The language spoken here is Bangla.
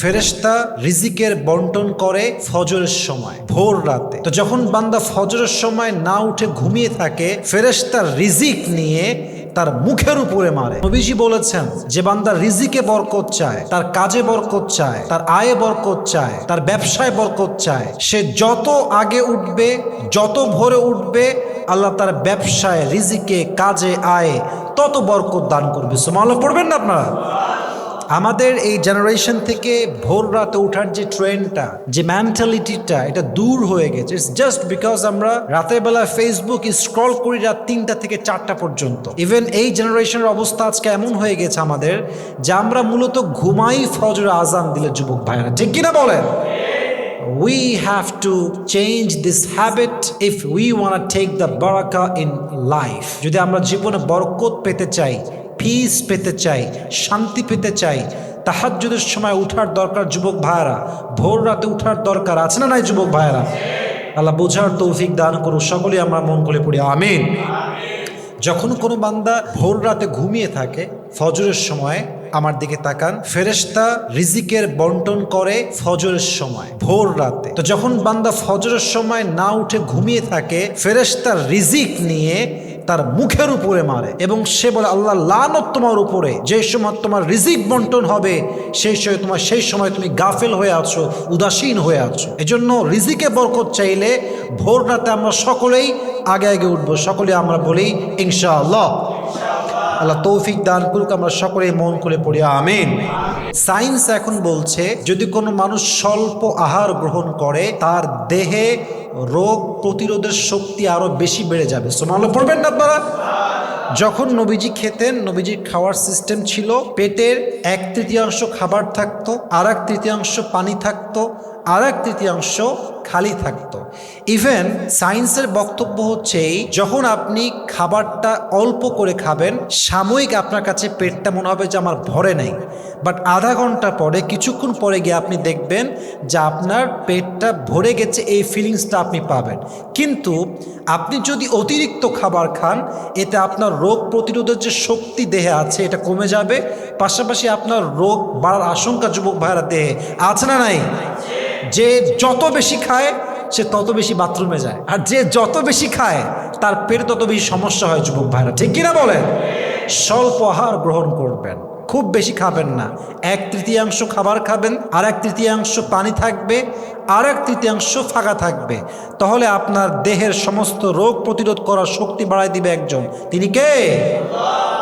ফেরেশতা রিজিকের বন্টন করে ফজরের সময়, ভোর রাতে। তো যখন বান্দা ফজরের সময় না উঠে ঘুমিয়ে থাকে, ফেরেশতা রিজিক নিয়ে তার মুখের উপরে মারে। নবীজি বলেছেন যে বান্দা রিজিকে বরকত চায়, তার কাজে বরকত চায়, তার আয়ে বরকত চায়, তার ব্যবসায় বরকত চায়। সে যত আগে উঠবে, যত ভোরে উঠবে, আল্লাহ তার ব্যবসায়, রিজিকে, কাজে, আয়ে তত বরকত দান করবে। সোমালো পড়বেন না আপনারা? আমাদের এই জেনারেশন থেকে ভোর রাতে ওঠার যে ট্রেন্ডটা যে মেন্টালিটিটা এটা দূর হয়ে গেছে। ইটস জাস্ট বিকজ আমরা রাতের বেলা ফেসবুক স্ক্রল করি রাত তিনটা থেকে চারটা পর্যন্ত। ইভেন এই জেনারেশনের অবস্থা আজকে এমন হয়ে গেছে আমাদের যে আমরা মূলত ঘুমাই ফজর আজান দিলে যুবক ভাইরা ঠিক কিনা বলেন? We have to change this habit if we want to take the baraka in life যদি আমরা জীবনে বরকত পেতে চাই পিস পেতে চাই, শান্তি পেতে চাই। তাহাজ্জুদের সময় উঠার দরকার যুবক ভাইয়েরা। ভোর রাতে উঠার দরকার আছে না নাই যুবক ভাইয়েরা? আল্লাহ বোঝার তৌফিক দান করুন সকলেই আমরা মন করে পড়ি, আমিন। যখন কোনো বান্দা ভোর রাতে ঘুমিয়ে থাকে, ফজরের সময় আমার দিকে তাকান, ফেরেশতা রিজিকের বন্টন করে ফজরের সময়, ভোর রাতে। তো যখন বান্দা ফজরের সময় না উঠে ঘুমিয়ে থাকে ফেরেশতা রিজিক নিয়ে তার মুখের উপরে মারে এবং সে বলে, আল্লাহ, লানত তোমার উপরে। যে সময় তোমার রিজিক বন্টন হবে, সেই সময় তোমার, সেই সময় তুমি গাফেল হয়ে আছো, উদাসীন হয়ে আছো। এজন্য রিজিকে বরকত চাইলে ভোর রাতে আমরা সকলেই আগে আগে উঠবো। সকলে আমরা বলি, ইনশাআল্লাহ। আল্লাহ তৌফিক দান করুক, আমরা সকলেই মন করে পড়ি, আমিন। সায়েন্স এখন বলছে, যদি কোনো মানুষ স্বল্প আহার গ্রহণ করে, তার দেহে রোগ প্রতিরোধের শক্তি আরও বেশি বেড়ে যাবে। সোমালো পড়বেন না আপনারা? যখন নবীজি খেতেন নবীজির খাওয়ার সিস্টেম ছিল পেটের এক তৃতীয়াংশ খাবার থাকতো আর এক তৃতীয়াংশ পানি থাকতো আর এক তৃতীয়াংশ খালি থাকতো। ইভেন সায়েন্সের বক্তব্য হচ্ছে এই, যখন আপনি খাবারটা অল্প করে খাবেন সাময়িক আপনার কাছে পেটটা মনে হবে যে আমার ভরে নেই। বাট আধা ঘণ্টা পরে কিছুক্ষণ পরে গিয়ে আপনি দেখবেন যে আপনার পেটটা ভরে গেছে এই ফিলিংসটা আপনি পাবেন। কিন্তু আপনি যদি অতিরিক্ত খাবার খান, এতে আপনার রোগ প্রতিরোধের যে শক্তি দেহে আছে, এটা কমে যাবে। পাশাপাশি আপনার রোগ বাড়ার আশঙ্কা যুবক ভাইরা দেহে আছে না নাই? যে যত বেশি খায়, সে তত বেশি বাথরুমে যায়। আর যে যত বেশি খায়, তার পেটে তত বেশি সমস্যা হয় যুবক ভাইরা ঠিক কিনা বলেন? স্বল্প আহার গ্রহণ করবেন। খুব বেশি খাবেন না। এক তৃতীয়াংশ খাবার খাবেন আর এক তৃতীয়াংশ পানি থাকবে আর এক তৃতীয়াংশ ফাঁকা থাকবে। তাহলে আপনার দেহের সমস্ত রোগ প্রতিরোধ করার শক্তি বাড়ায় দিবে একজন। তিনি কে?